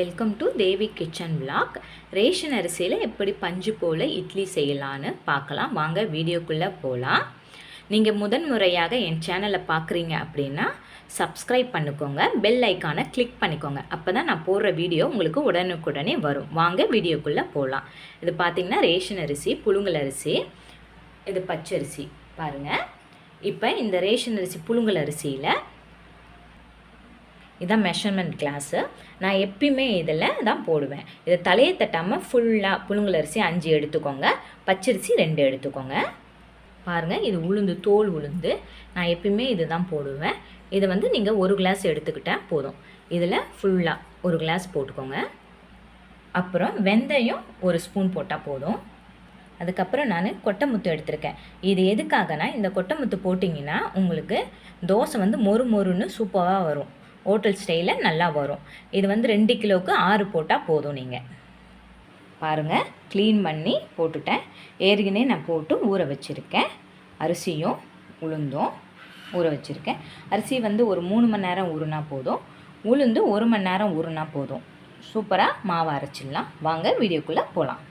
Welcome to Devi kitchen vlog ration அரிசியில் எப்படி பஞ்சு போல் இட்லி செய்யலான்னு பார்க்கலாம். வாங்க வீடியோக்குள்ளே போகலாம் நீங்கள் முதன் முறையாக என் சேனலை பார்க்குறீங்க அப்படின்னா சப்ஸ்கிரைப் பண்ணிக்கோங்க. பெல் ஐக்கானை கிளிக் பண்ணிக்கோங்க. அப்போ தான் நான் போடுற வீடியோ உங்களுக்கு உடனுக்குடனே வரும். வாங்க வீடியோக்குள்ளே போகலாம் இது பார்த்திங்கன்னா ரேஷன் அரிசி புழுங்கல் அரிசி இது பச்சரிசி. பாருங்கள் இப்போ இந்த ரேஷன் அரிசி புழுங்கல் அரிசியில் இதுதான் மெஷர்மெண்ட் கிளாஸு நான் எப்பயுமே இதில் தான் போடுவேன். இதை தலையை தட்டாமல் ஃபுல்லாக புழுங்கலரிசி அஞ்சு எடுத்துக்கோங்க. பச்சரிசி ரெண்டு எடுத்துக்கோங்க. பாருங்கள் இது உளுந்து தோல் உளுந்து. நான் எப்பயுமே இது தான் போடுவேன். இதை வந்து நீங்கள் ஒரு கிளாஸ் எடுத்துக்கிட்டால் போதும். இதில் ஃபுல்லாக ஒரு கிளாஸ் போட்டுக்கோங்க. அப்புறம் வெந்தயம் ஒரு ஸ்பூன் போட்டால் போதும். அதுக்கப்புறம் நான் கொட்டைமுத்து எடுத்திருக்கேன். இது எதுக்காகனா இந்த கொட்டைமுத்து போட்டிங்கன்னா உங்களுக்கு தோசை வந்து மொறு மொறுன்னு சூப்பராக வரும். ஹோட்டல் ஸ்டைலில் நல்லா வரும். இது வந்து ரெண்டு கிலோவுக்கு ஆறு போட்டால் போதும் நீங்கள் பாருங்கள் க்ளீன் பண்ணி போட்டுட்டேன். ஏற்கனவே நான் போட்டு ஊற வச்சுருக்கேன். அரிசியும் உளுந்தும் ஊற வச்சுருக்கேன். அரிசி வந்து ஒரு மூணு மணி நேரம் ஊறுனா போதும். உளுந்து ஒரு மணி நேரம் ஊறுனா போதும். சூப்பராக மாவு அரைச்சிடலாம். வாங்க வீடியோக்குள்ளே போகலாம்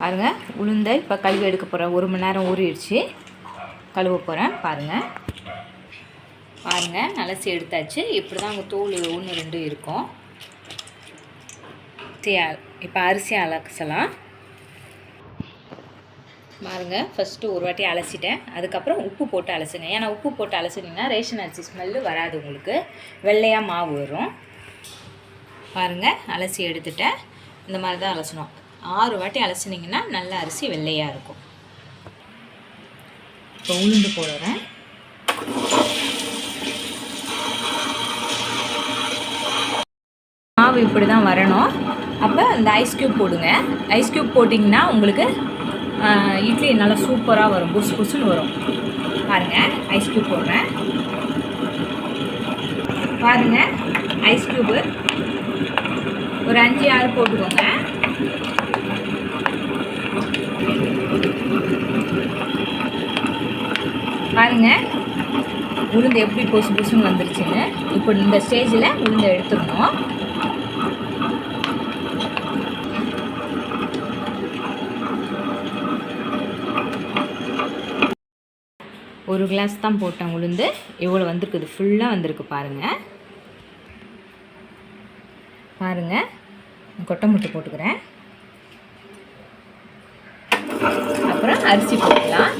பாருங்கள் உளுந்தை இப்போ கழுவி எடுக்க போகிறேன் ஒரு மணி நேரம் ஊறிடுச்சு. கழுவ போகிறேன் பாருங்கள் பாருங்கள் அலசி எடுத்தாச்சு இப்படி தான் அங்கே தோல் ஒன்று ரெண்டு இருக்கும். இப்போ அரிசி அலசலாம். பாருங்க ஃபஸ்ட்டு ஒரு வாட்டி அலசிட்டேன். அதுக்கப்புறம் உப்பு போட்டு அலசுங்க. ஏன்னா உப்பு போட்டு அலசுனீங்கன்னா ரேஷன் அரிசி ஸ்மெல்லு வராது உங்களுக்கு. வெள்ளையாக மாவு வரும். பாருங்கள் அலசி எடுத்துட்டேன். இந்த மாதிரி தான் அலசணும். ஆறு வாட்டி அலசுனீங்கன்னா நல்ல அரிசி வெள்ளையாக இருக்கும். இப்போ உளுந்து போடுறேன். மாவு இப்படி தான் வரணும். அப்போ இந்த ஐஸ் க்யூப் போடுங்க. ஐஸ் க்யூப் போட்டிங்கன்னா உங்களுக்கு இட்லி நல்லா சூப்பராக வரும். புசு புசுன்னு வரும். பாருங்கள் ஐஸ் க்யூப் போடுறேன். பாருங்கள் ஐஸ் க்யூபு ஒரு அஞ்சு ஆறு போட்டுக்கோங்க. பாருங்கள் உளுந்து எப்படி பொசு பொசுன்னு வந்துருச்சுன்னு. இப்போ இந்த ஸ்டேஜில் உளுந்தை எடுத்துடணும் ஒரு கிளாஸ் தான் போட்டேன் உளுந்து. எவ்வளோ வந்திருக்குது? ஃபுல்லாக வந்திருக்கு பாருங்கள் பாருங்கள் கொட்டை முட்டை போட்டுக்கிறேன். அப்புறம் அரிசி போட்டுக்கலாம்.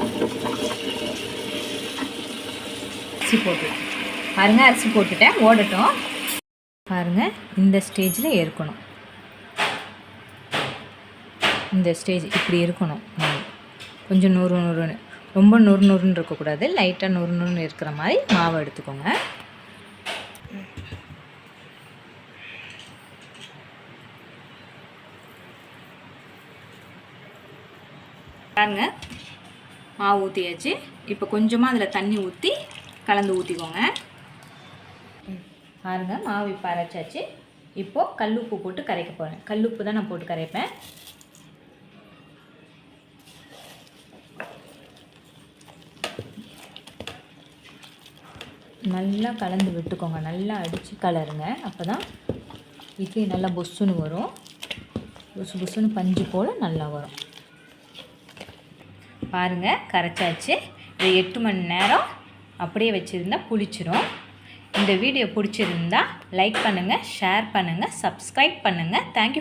அரிசி போட்டுக்கலாம். பாருங்கள் அரிசி போட்டுட்டேன். ஓடட்டும். பாருங்கள் இந்த ஸ்டேஜில் இருக்கணும் இந்த ஸ்டேஜ் இப்படி இருக்கணும். கொஞ்சம் நூறு நூறுன்னு. ரொம்ப நூறு நூறுன்னு இருக்கக்கூடாது. லைட்டாக நூறு நூறுன்னு இருக்கிற மாதிரி மாவை எடுத்துக்கோங்க. பாருங்க மாவு ஊற்றியாச்சு இப்போ கொஞ்சமாக அதில் தண்ணி ஊற்றி கலந்து ஊற்றிக்கோங்க பாருங்க மாவு இப்போ அரைச்சாச்சு. இப்போது கல்லுப்பு போட்டு கரைக்க போகிறேன் கல்லுப்பு தான் நான் போட்டு கரைப்பேன். நல்லா கலந்து விட்டுக்கோங்க. நல்லா அடித்து கலருங்க. அப்போ தான் இட்லி நல்லா பொஸ்ஸுன்னு வரும். பொசு பொசுன்னு பஞ்சு போல் நல்லா வரும். பாருங்கள் கரைச்சாச்சு. இது எட்டு மணி நேரம் அப்படியே வச்சுருந்தா புளிச்சிரும். இந்த வீடியோ பிடிச்சிருந்தா லைக் பண்ணுங்கள் ஷேர் பண்ணுங்கள் சப்ஸ்கிரைப் பண்ணுங்கள் தேங்க்யூ